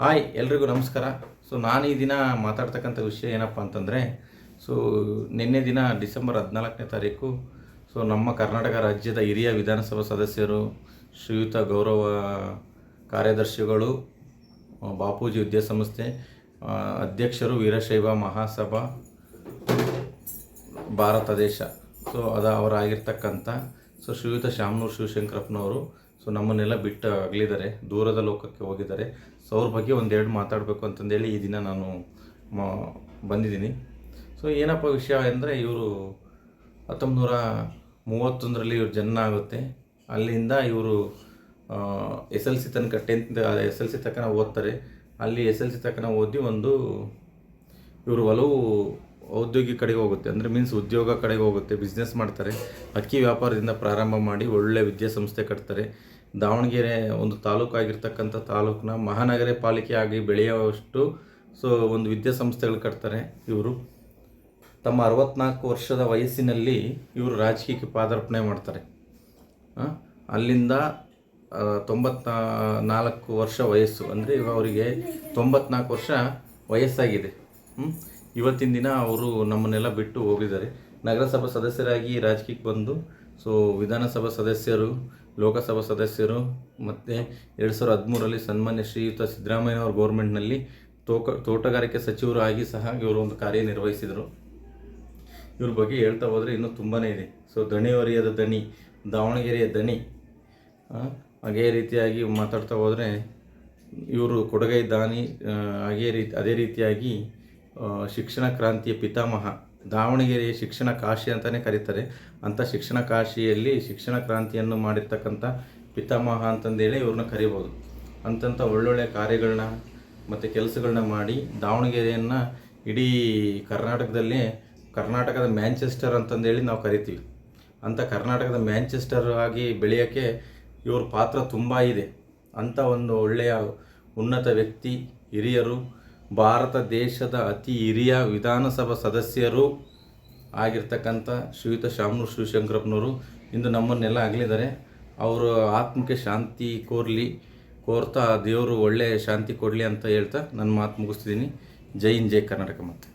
Hi, ಎಲ್ರಿಗೂ ನಮಸ್ಕಾರ. So, ನಾನು ಈ ದಿನ ಮಾತಾಡ್ತಕ್ಕಂಥ ವಿಷಯ ಏನಪ್ಪ ಅಂತಂದರೆ, ಸೊ, ನಿನ್ನೆ ದಿನ ಡಿಸೆಂಬರ್ ಹದಿನಾಲ್ಕನೇ ತಾರೀಕು, ಸೊ, ನಮ್ಮ ಕರ್ನಾಟಕ ರಾಜ್ಯದ ಹಿರಿಯ ವಿಧಾನಸಭಾ ಸದಸ್ಯರು, ಶ್ರೀಯುತ ಗೌರವ ಕಾರ್ಯದರ್ಶಿಗಳು ಬಾಪೂಜಿ ವಿದ್ಯಾಸಂಸ್ಥೆ ಅಧ್ಯಕ್ಷರು ವೀರಶೈವ ಮಹಾಸಭಾ ಭಾರತ ದೇಶ. ಸೊ, ಅದ ಅವರಾಗಿರ್ತಕ್ಕಂಥ, ಸೊ, ಶ್ರೀಯುತ ಶಾಮನೂರು ಶಿವಶಂಕರಪ್ಪನವರು ಸೊ ನಮ್ಮನ್ನೆಲ್ಲ ಬಿಟ್ಟು ಅಗಲಿದ್ದಾರೆ, ದೂರದ ಲೋಕಕ್ಕೆ ಹೋಗಿದ್ದಾರೆ. ಸೊ ಅವ್ರ ಬಗ್ಗೆ ಒಂದೆರಡು ಮಾತಾಡಬೇಕು ಅಂತಂದೇಳಿ ಈ ದಿನ ನಾನು ಮ, ಬಂದಿದ್ದೀನಿ. ಸೊ ಏನಪ್ಪ ವಿಷಯ ಅಂದರೆ ಇವರು ಹತ್ತೊಂಬತ್ತು ನೂರ ಮೂವತ್ತೊಂದರಲ್ಲಿ ಇವ್ರ ಜನ್ಮ ಆಗುತ್ತೆ. ಅಲ್ಲಿಂದ ಇವರು ಎಸ್ ಎಲ್ ಸಿ ತನಕ ಟೆಂತ್ ಎಸ್ ಎಲ್ ಸಿ ತನಕ ಓದ್ತಾರೆ. ಅಲ್ಲಿ ಎಸ್ ಎಲ್ ಸಿ ತನಕ ಓದಿ ಒಂದು ಇವರು ಒಲವು ಔದ್ಯೋಗಿಕ ಕಡೆಗೆ ಹೋಗುತ್ತೆ. ಅಂದರೆ ಮೀನ್ಸ್ ಉದ್ಯೋಗ ಕಡೆಗೆ ಹೋಗುತ್ತೆ ಬಿಸ್ನೆಸ್ ಮಾಡ್ತಾರೆ. ಅಕ್ಕಿ ವ್ಯಾಪಾರದಿಂದ ಪ್ರಾರಂಭ ಮಾಡಿ ಒಳ್ಳೆ ವಿದ್ಯಾಸಂಸ್ಥೆ ಕಟ್ತಾರೆ. ದಾವಣಗೆರೆ ಒಂದು ತಾಲೂಕು ಆಗಿರ್ತಕ್ಕಂಥ ತಾಲೂಕನ್ನ ಮಹಾನಗರ ಪಾಲಿಕೆ ಆಗಿ ಬೆಳೆಯುವಷ್ಟು, ಸೊ ಒಂದು ವಿದ್ಯಾಸಂಸ್ಥೆಗಳು ಕಟ್ತಾರೆ ಇವರು. ತಮ್ಮ ಅರವತ್ನಾಲ್ಕು ವರ್ಷದ ವಯಸ್ಸಿನಲ್ಲಿ ಇವರು ರಾಜಕೀಯಕ್ಕೆ ಪಾದಾರ್ಪಣೆ ಮಾಡ್ತಾರೆ. ಅಲ್ಲಿಂದ ತೊಂಬತ್ತ ನಾಲ್ಕು ವರ್ಷ ವಯಸ್ಸು, ಅಂದರೆ ಇವಾಗ ಅವರಿಗೆ ತೊಂಬತ್ನಾಲ್ಕು ವರ್ಷ ವಯಸ್ಸಾಗಿದೆ. ಇವತ್ತಿನ ದಿನ ಅವರು ನಮ್ಮನ್ನೆಲ್ಲ ಬಿಟ್ಟು ಹೋಗಿದ್ದಾರೆ. ನಗರಸಭಾ ಸದಸ್ಯರಾಗಿ ರಾಜಕೀಯಕ್ಕೆ ಬಂದು ಸೊ ವಿಧಾನಸಭಾ ಸದಸ್ಯರು, ಲೋಕಸಭಾ ಸದಸ್ಯರು ಮತ್ತು ಎರಡು ಸಾವಿರದ ಹದಿಮೂರರಲ್ಲಿ ಸನ್ಮಾನ್ಯ ಶ್ರೀಯುತ ಸಿದ್ದರಾಮಯ್ಯನವ್ರ ಗೌರ್ಮೆಂಟ್ನಲ್ಲಿ ತೋಕ, ತೋಟಗಾರಿಕೆ ಸಚಿವರು ಆಗಿ ಸಹ ಇವರು ಒಂದು ಕಾರ್ಯನಿರ್ವಹಿಸಿದರು ಇವ್ರ ಬಗ್ಗೆ ಹೇಳ್ತಾ ಹೋದರೆ ಇನ್ನೂ ತುಂಬಾ ಇದೆ. ಸೊ ದಣಿವರಿಯದ ದಣಿ, ದಾವಣಗೆರೆಯ ದಣಿ ಹಾಗೇ ರೀತಿಯಾಗಿ ಮಾತಾಡ್ತಾ ಹೋದರೆ ಇವರು ಕೊಡಗೈ ದಾನಿ ಹಾಗೇ ರೀತಿ, ಅದೇ ರೀತಿಯಾಗಿ ಶಿಕ್ಷಣ ಕ್ರಾಂತಿಯ ಪಿತಾಮಹ ದಾವಣಗೆರೆಯ ಶಿಕ್ಷಣ ಕಾಶಿ ಅಂತಲೇ ಕರೀತಾರೆ. ಅಂಥ ಶಿಕ್ಷಣ ಕಾಶಿಯಲ್ಲಿ ಶಿಕ್ಷಣ ಕ್ರಾಂತಿಯನ್ನು ಮಾಡಿರ್ತಕ್ಕಂಥ ಪಿತಾಮಹ ಅಂತಂದೇಳಿ ಇವ್ರನ್ನ ಕರಿಬೋದು. ಅಂತಂಥ ಒಳ್ಳೊಳ್ಳೆ ಕಾರ್ಯಗಳನ್ನ ಮತ್ತು ಕೆಲಸಗಳನ್ನ ಮಾಡಿ ದಾವಣಗೆರೆಯನ್ನು ಇಡೀ ಕರ್ನಾಟಕದಲ್ಲಿ ಕರ್ನಾಟಕದ ಮ್ಯಾಂಚೆಸ್ಟರ್ ಅಂತಂದೇಳಿ ನಾವು ಕರಿತೀವಿ. ಅಂಥ ಕರ್ನಾಟಕದ ಮ್ಯಾಂಚೆಸ್ಟರ್ ಆಗಿ ಬೆಳೆಯೋಕ್ಕೆ ಇವ್ರ ಪಾತ್ರ ತುಂಬ ಇದೆ. ಅಂಥ ಒಂದು ಒಳ್ಳೆಯ ಉನ್ನತ ವ್ಯಕ್ತಿ, ಹಿರಿಯರು ಭಾರತ ದೇಶದ ಅತಿ ಹಿರಿಯ ವಿಧಾನಸಭಾ ಸದಸ್ಯರು ಆಗಿರ್ತಕ್ಕಂಥ ಶ್ರೀಯುತ ಶಾಮನೂರು ಶಿವಶಂಕರಪ್ಪನವರು ಇಂದು ನಮ್ಮನ್ನೆಲ್ಲ ಆಗಲಿದ್ದಾರೆ ಅವರು ಆತ್ಮಕ್ಕೆ ಶಾಂತಿ ಕೋರಲಿ, ಕೋರ್ತಾ ದೇವರು ಒಳ್ಳೆಯ ಶಾಂತಿ ಕೊಡಲಿ ಅಂತ ಹೇಳ್ತಾ ನನ್ನ ಮಾತು ಮುಗಿಸ್ತಿದ್ದೀನಿ. ಜೈ ಹಿಂದ್, ಜೈ ಕರ್ನಾಟಕ ಮಾತು.